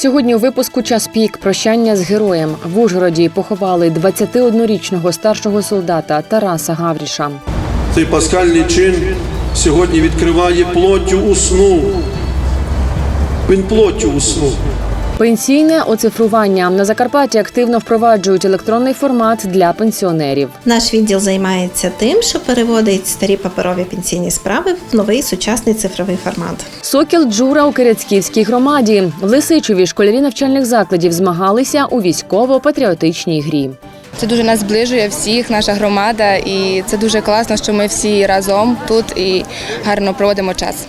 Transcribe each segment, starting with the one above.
Сьогодні у випуску час пік прощання з героєм в Ужгороді поховали 21-річного старшого солдата Тараса Гавріша. Цей пасхальний чин сьогодні відкриває плоттю усну. Він плоттю уснув. Пенсійне оцифрування на Закарпатті активно впроваджують електронний формат для пенсіонерів. Наш відділ займається тим, що переводить старі паперові пенсійні справи в новий сучасний цифровий формат. Сокіл Джура у Киряцьківській громаді. В Лисичеві школярі навчальних закладів змагалися у військово-патріотичній грі. Це дуже нас зближує всіх, наша громада, і це дуже класно, що ми всі разом тут і гарно проводимо час.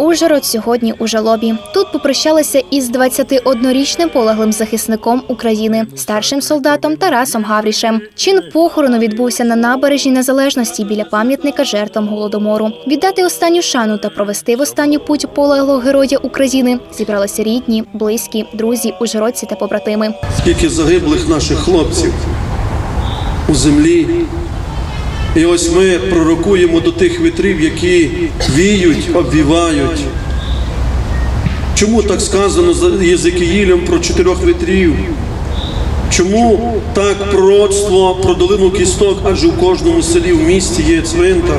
Ужгород сьогодні у жалобі. Тут попрощалися із 21-річним полеглим захисником України, старшим солдатом Тарасом Гаврішем. Чин похорону відбувся на набережній незалежності біля пам'ятника жертвам голодомору. Віддати останню шану та провести в останню путь полеглого героя України зібралися рідні, близькі, друзі, ужгородці та побратими. Скільки загиблих наших хлопців у землі. І ось ми пророкуємо до тих вітрів, які віють, обвівають. Чому так сказано за Єзекіїлем про чотирьох вітрів? Чому так пророцтво про долину кісток, адже у кожному селі в місті є цвинтар,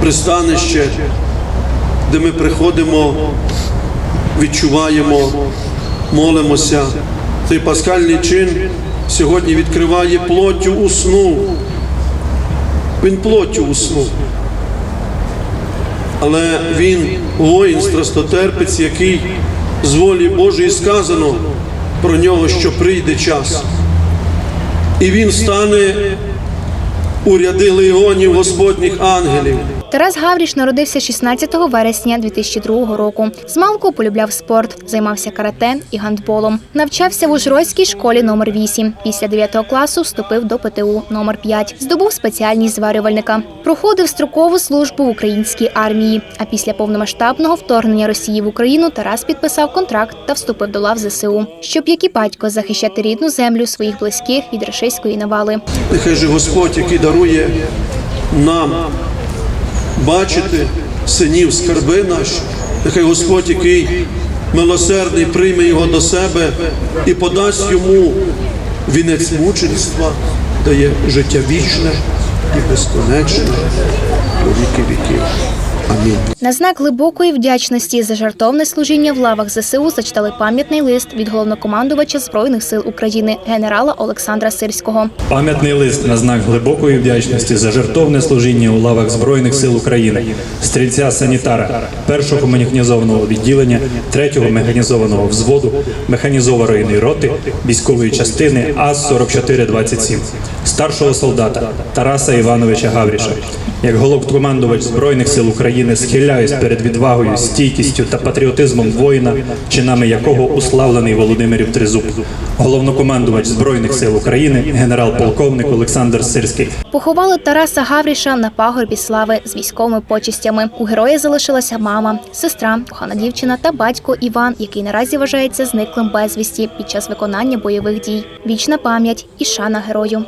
пристанище, де ми приходимо, відчуваємо, молимося. Цей пасхальний чин сьогодні відкриває плоттю усну. Він плоттю уснув. Але він воїн, страстотерпець, який з волі Божої сказано про нього, що прийде час. І він стане у ряди легіонів Господніх ангелів. Тарас Гавріш народився 16 вересня 2002 року. Змалку полюбляв спорт, займався карате і гандболом. Навчався в Ужгородській школі номер 8 Після 9 класу вступив до ПТУ номер 5 Здобув спеціальність зварювальника. Проходив строкову службу в українській армії. А після повномасштабного вторгнення Росії в Україну Тарас підписав контракт та вступив до лав ЗСУ, щоб як і батько захищати рідну землю своїх близьких від рашистської навали. Нехай же Господь, який дарує нам бачити синів скарби наші, нехай Господь, який милосердний, прийме його до себе і подасть йому вінець мученства, дає життя вічне і безконечне у віки віків. Амінь. На знак глибокої вдячності за жартовне служіння в лавах ЗСУ зачитали пам'ятний лист від головнокомандувача збройних сил України генерала Олександра Сирського. Пам'ятний лист на знак глибокої вдячності за жертовне служіння у лавах Збройних сил України, стрільця санітара, першого механізованого відділення, третього механізованого взводу, механізованої роти, військової частини АЗ-4427, старшого солдата Тараса Івановича Гавріша. Як головкомандувач Збройних сил України схиляюсь перед відвагою, стійкістю та патріотизмом воїна, чинами якого уславлений Володимирів Тризуб, головнокомандувач Збройних сил України, генерал-полковник Олександр Сирський. Поховали Тараса Гавріша на пагорбі слави з військовими почистями. У героя залишилася мама, сестра, кохана дівчина та батько Іван, який наразі вважається зниклим безвісті під час виконання бойових дій. Вічна пам'ять і шана герою.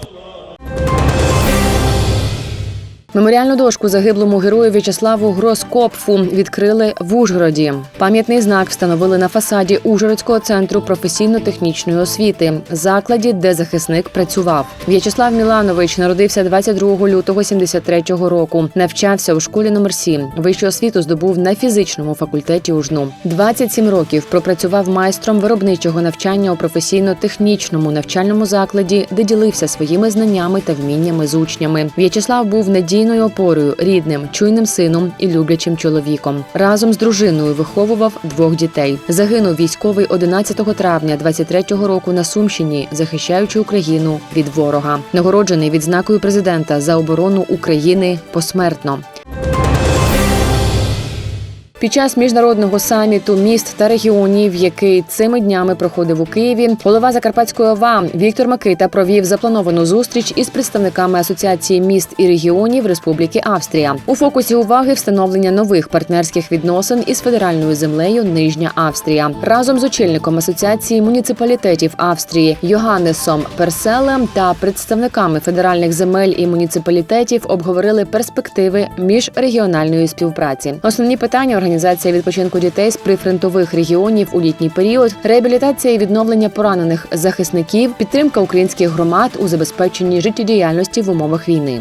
Меморіальну дошку загиблому герою В'ячеславу Гроскопфу відкрили в Ужгороді. Пам'ятний знак встановили на фасаді Ужгородського центру професійно-технічної освіти, закладі, де захисник працював. В'ячеслав Міланович народився 22 лютого 73-го року. Навчався у школі номер 7 Вищу освіту здобув на фізичному факультеті УЖНУ. 27 років пропрацював майстром виробничого навчання у професійно-технічному навчальному закладі, де ділився своїми знаннями та вміннями з учнями. В'ячеслав був надійною опорою, рідним, чуйним сином і люблячим чоловіком. Разом з дружиною виховував двох дітей. Загинув військовий 11 травня 23-го року на Сумщині, захищаючи Україну від ворога. Нагороджений відзнакою президента за оборону України посмертно. Під час міжнародного саміту міст та регіонів, який цими днями проходив у Києві, голова Закарпатської ОВА Віктор Макита провів заплановану зустріч із представниками Асоціації міст і регіонів Республіки Австрія. У фокусі уваги встановлення нових партнерських відносин із федеральною землею Нижня Австрія разом з очільником асоціації муніципалітетів Австрії Йоганнесом Перселем та представниками федеральних земель і муніципалітетів обговорили перспективи міжрегіональної співпраці. Основні питання організація відпочинку дітей з прифронтових регіонів у літній період, реабілітація і відновлення поранених захисників, підтримка українських громад у забезпеченні життєдіяльності в умовах війни.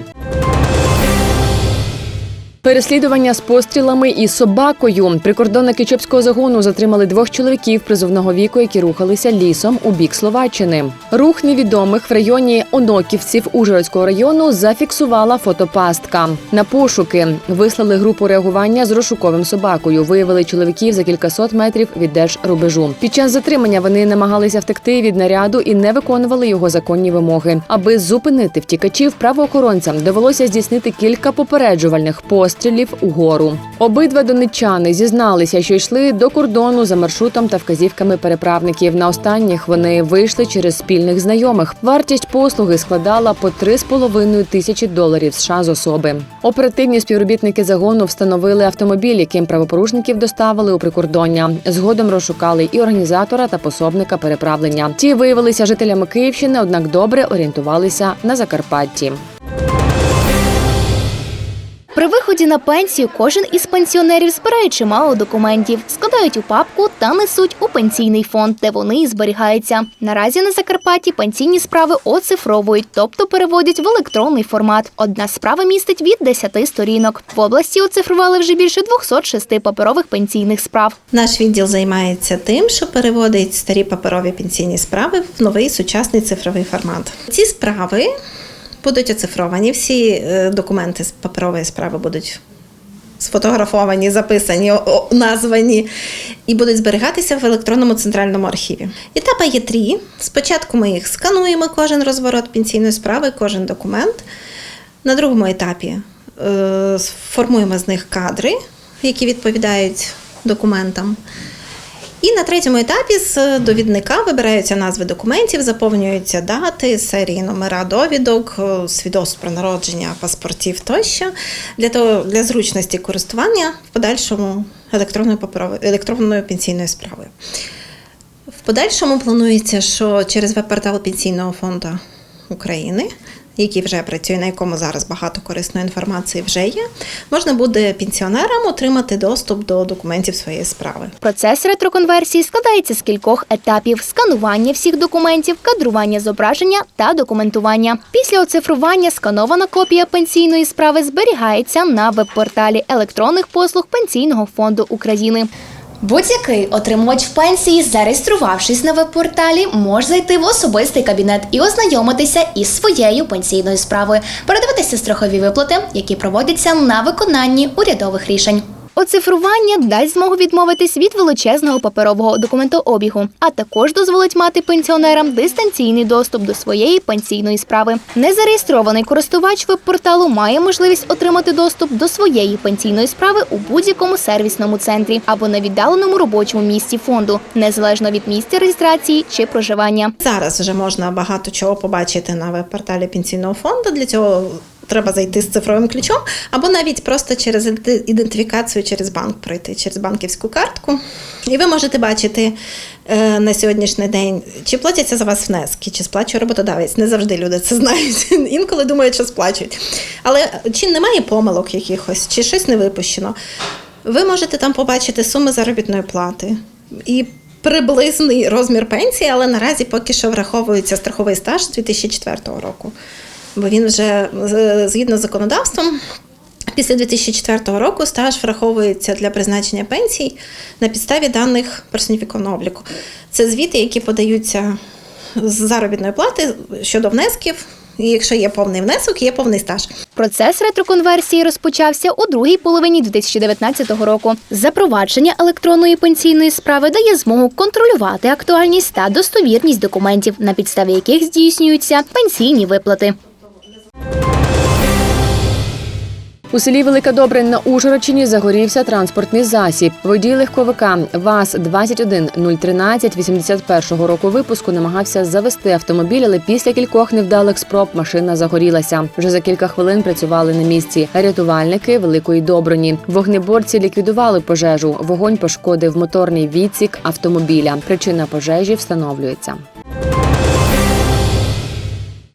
Переслідування з пострілами і собакою. Прикордонники Чопського загону затримали двох чоловіків призовного віку, які рухалися лісом у бік Словаччини. Рух невідомих в районі Оноківців Ужгородського району зафіксувала фотопастка. На пошуки вислали групу реагування з розшуковим собакою. Виявили чоловіків за кількасот метрів від держрубежу. Під час затримання вони намагалися втекти від наряду і не виконували його законні вимоги. Аби зупинити втікачів, правоохоронцям довелося здійснити кілька попереджувальних пострілів угору. Обидва донеччани зізналися, що йшли до кордону за маршрутом та вказівками переправників. На останніх вони вийшли через спільних знайомих. Вартість послуги складала по 3,5 тисячі доларів США з особи. Оперативні співробітники загону встановили автомобіль, яким правопорушників доставили у прикордоння. Згодом розшукали і організатора та пособника переправлення. Ті виявилися жителями Київщини, однак добре орієнтувалися на Закарпатті. При виході на пенсію кожен із пенсіонерів збирає чимало документів, складають у папку та несуть у пенсійний фонд, де вони і зберігаються. Наразі на Закарпатті пенсійні справи оцифровують, тобто переводять в електронний формат. Одна справа містить від 10 сторінок. В області оцифрували вже більше 206 паперових пенсійних справ. Наш відділ займається тим, що переводить старі паперові пенсійні справи в новий сучасний цифровий формат. Ці справи будуть оцифровані, всі е, документи з паперової справи будуть сфотографовані, записані, названі і будуть зберігатися в електронному центральному архіві. Етапа є три. Спочатку ми їх скануємо, кожен розворот пенсійної справи, кожен документ. На другому етапі е, формуємо з них кадри, які відповідають документам. І на третьому етапі з довідника вибираються назви документів, заповнюються дати, серії номера довідок, е, свідоцтв про народження, паспортів тощо для того для зручності користування в подальшому електронною паперовою електронною пенсійною справою. В подальшому планується, що через веб-портал Пенсійного фонду України, який вже працює, на якому зараз багато корисної інформації вже є, можна буде пенсіонерам отримати доступ до документів своєї справи. Процес ретроконверсії складається з кількох етапів: сканування всіх документів, кадрування зображення та документування. Після оцифрування сканована копія пенсійної справи зберігається на веб-порталі електронних послуг Пенсійного фонду України. Будь-який отримувач пенсії, зареєструвавшись на веб-порталі, може зайти в особистий кабінет і ознайомитися із своєю пенсійною справою, передивитися страхові виплати, які проводяться на виконанні урядових рішень. Оцифрування дасть змогу відмовитись від величезного паперового документообігу, а також дозволить мати пенсіонерам дистанційний доступ до своєї пенсійної справи. Незареєстрований користувач веб-порталу має можливість отримати доступ до своєї пенсійної справи у будь-якому сервісному центрі або на віддаленому робочому місці фонду, незалежно від місця реєстрації чи проживання. Зараз вже можна багато чого побачити на веб-порталі пенсійного фонду. Для цього треба зайти з цифровим ключом, або навіть просто через ідентифікацію через банк пройти, через банківську картку. І ви можете бачити е, на сьогоднішній день, чи платяться за вас внески, чи сплачує роботодавець. Не завжди люди це знають. Інколи думають, що сплачують. Але чи немає помилок якихось, чи щось не випущено. Ви можете там побачити суми заробітної плати і приблизний розмір пенсії, але наразі поки що враховується страховий стаж з 2004 року. Бо він вже згідно з законодавством. Після 2004 року стаж враховується для призначення пенсій на підставі даних персоніфікованого обліку. Це звіти, які подаються з заробітної плати щодо внесків. І якщо є повний внесок, є повний стаж. Процес ретроконверсії розпочався у другій половині 2019 року. Запровадження електронної пенсійної справи дає змогу контролювати актуальність та достовірність документів, на підставі яких здійснюються пенсійні виплати. У селі Велика Добрин на Ужгородщині загорівся транспортний засіб. Водій легковика ВАЗ 21013 81 року випуску намагався завести автомобіль, але після кількох невдалих спроб машина загорілася. Вже за кілька хвилин працювали на місці рятувальники Великої Доброні. Вогнеборці ліквідували пожежу. Вогонь пошкодив моторний відсік автомобіля. Причина пожежі встановлюється.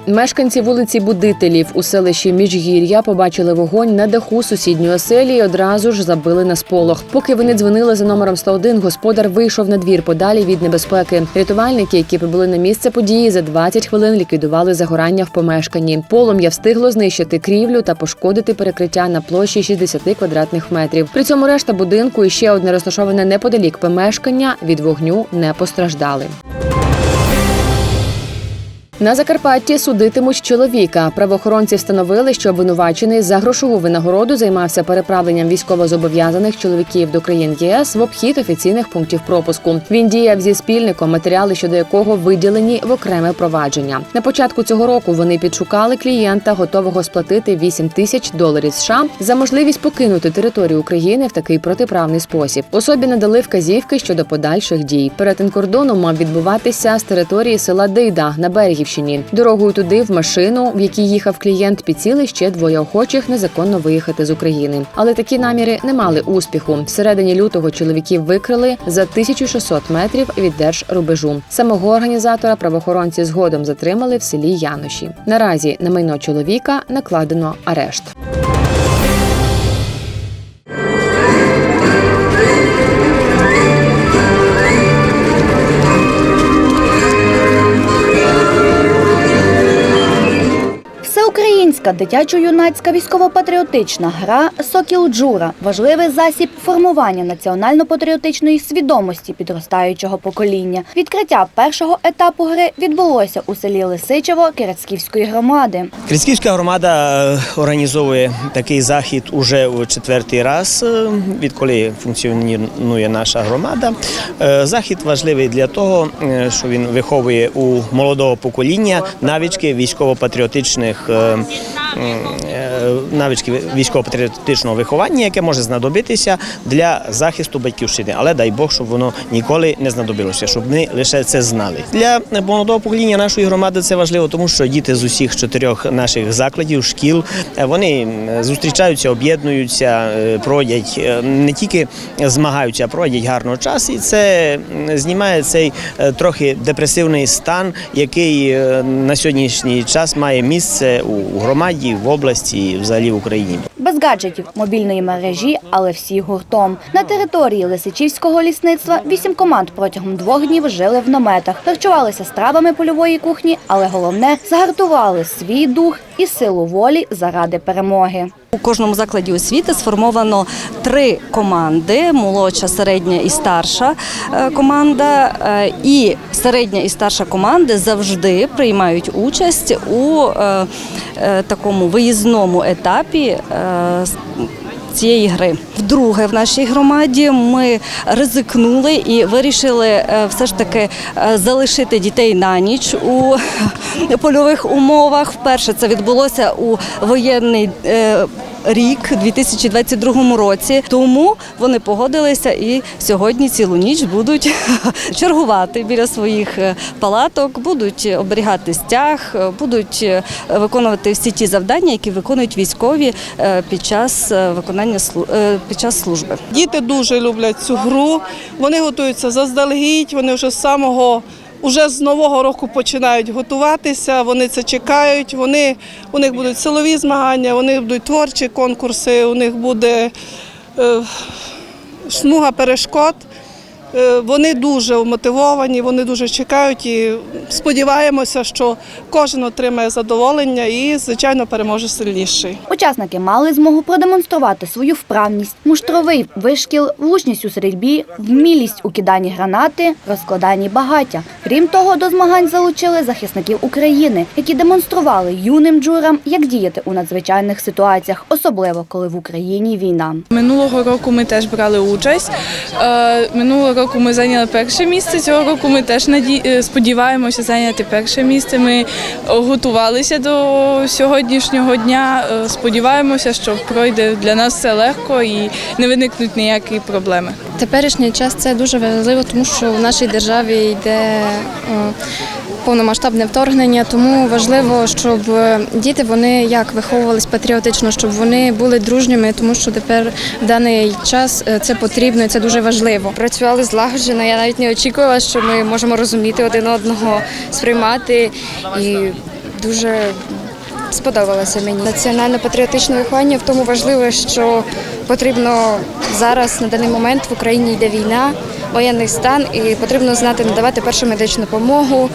Мешканці вулиці Будителів у селищі Міжгір'я побачили вогонь на даху сусідньої оселі і одразу ж забили на сполох. Поки вони дзвонили за номером 101, господар вийшов на двір подалі від небезпеки. Рятувальники, які прибули на місце події, за 20 хвилин ліквідували загорання в помешканні. Полум'я встигло знищити крівлю та пошкодити перекриття на площі 60 квадратних метрів. При цьому решта будинку і ще одне розташоване неподалік помешкання від вогню не постраждали. На Закарпатті судитимуть чоловіка. Правоохоронці встановили, що обвинувачений за грошову винагороду займався переправленням військовозобов'язаних чоловіків до країн ЄС в обхід офіційних пунктів пропуску. Він діяв зі спільником, матеріали щодо якого виділені в окреме провадження. На початку цього року вони підшукали клієнта, готового сплатити 8 тисяч доларів США за можливість покинути територію України в такий протиправний спосіб. Особі надали вказівки щодо подальших дій. Перетин кордону мав відбуватися з території села Дейда на Берегівщині. Дорогою туди в машину, в якій їхав клієнт, підсіли ще двоє охочих незаконно виїхати з України. Але такі наміри не мали успіху. Всередині лютого чоловіків викрили за 1600 метрів від держрубежу. Самого організатора правоохоронці згодом затримали в селі Яноші. Наразі на майно чоловіка накладено арешт. Всеукраїнська дитячо-юнацька військово-патріотична гра Сокіл Джура важливий засіб формування національно-патріотичної свідомості підростаючого покоління. Відкриття першого етапу гри відбулося у селі Лисичево Кирацьківської громади. Крицьківська громада е, організовує такий захід уже у четвертий раз, е, відколи функціонує наша громада. Е, Захід важливий для того, що він виховує у молодого покоління навички військово-патріотичних Mm, yeah. Навички військово-патріотичного виховання, яке може знадобитися для захисту батьківщини. Але дай Бог, щоб воно ніколи не знадобилося, щоб ми лише це знали. Для молодого покоління нашої громади це важливо, тому що діти з усіх чотирьох наших закладів, шкіл, е, вони зустрічаються, об'єднуються, е, проводять е, не тільки змагаються, а проводять гарно час, і це знімає цей е, трохи депресивний стан, який е, на сьогоднішній час має місце у громаді, в області взагалі в Україні. Без гаджетів, мобільної мережі, але всі гуртом. На території Лисичівського лісництва вісім команд протягом двох днів жили в наметах, харчувалися стравами польової кухні, але головне згартували свій дух і силу волі заради перемоги. У кожному закладі освіти сформовано три команди: молодша, середня і старша е, команда. Е, І середня і старша команди завжди приймають участь у е, такому виїзному етапі. Цієї гри вдруге в нашій громаді ми ризикнули і вирішили е, все ж таки е, залишити дітей на ніч у польових умовах. Вперше це відбулося у воєнний е, рік, у 2022 році. Тому вони погодилися і сьогодні цілу ніч будуть чергувати біля своїх е, палаток, будуть оберігати стяг, е, будуть е, виконувати всі ті завдання, які виконують військові під час виконання під час служби. Діти дуже люблять цю гру. Вони готуються заздалегідь. Вони вже з самого уже з нового року починають готуватися. Вони це чекають. Вони у них будуть силові змагання, у них будуть творчі конкурси, у них буде е, смуга перешкод. Е, Вони дуже мотивовані, вони дуже чекають і сподіваємося, що кожен отримає задоволення і, звичайно, переможе сильніший. Учасники мали змогу продемонструвати свою вправність, муштровий вишкіл, влучність у стрільбі, вмілість у киданні гранати, розкладанні багаття. Крім того, до змагань залучили захисників України, які демонстрували юним джурам, як діяти у надзвичайних ситуаціях, особливо коли в Україні війна. Минулого року ми теж брали участь. Е, Минулого року ми зайняли перше місце. Цього року ми теж е, сподіваємося зайняти перше місце. Ми готувалися до сьогоднішнього дня. Е, Сподіваємося, що пройде для нас все легко і не виникнуть ніякі проблеми. Теперішній час це дуже важливо, тому що в нашій державі йде е, повномасштабне вторгнення, тому важливо, щоб е, діти вони як виховувались патріотично, щоб вони були дружніми, тому що тепер в даний час е, це потрібно і це дуже важливо. Працювали злагоджено. Я навіть не очікувала, що ми можемо розуміти один одного, сприймати і дуже сподобалася мені. Національно-патріотичне виховання в тому важливе, що потрібно зараз на даний момент в Україні йде війна, воєнний стан, і потрібно знати надавати першу медичну допомогу,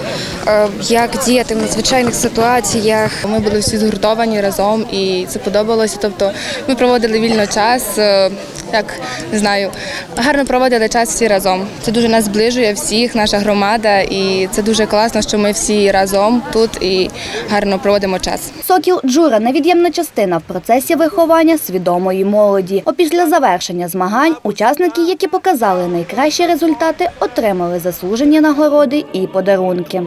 е, як діяти в надзвичайних ситуаціях. Ми були всі згуртовані разом, і це подобалося. Тобто ми проводили вільно час, е, як не знаю, гарно проводили час всі разом. Це дуже нас зближує всіх, наша громада, і це дуже класно, що ми всі разом тут і гарно проводимо час. Сокіл Джура невід'ємна частина в процесі виховання свідомої молоді. Опісля завершення змагань учасники, які показали найкращі результати, отримали заслужені нагороди і подарунки.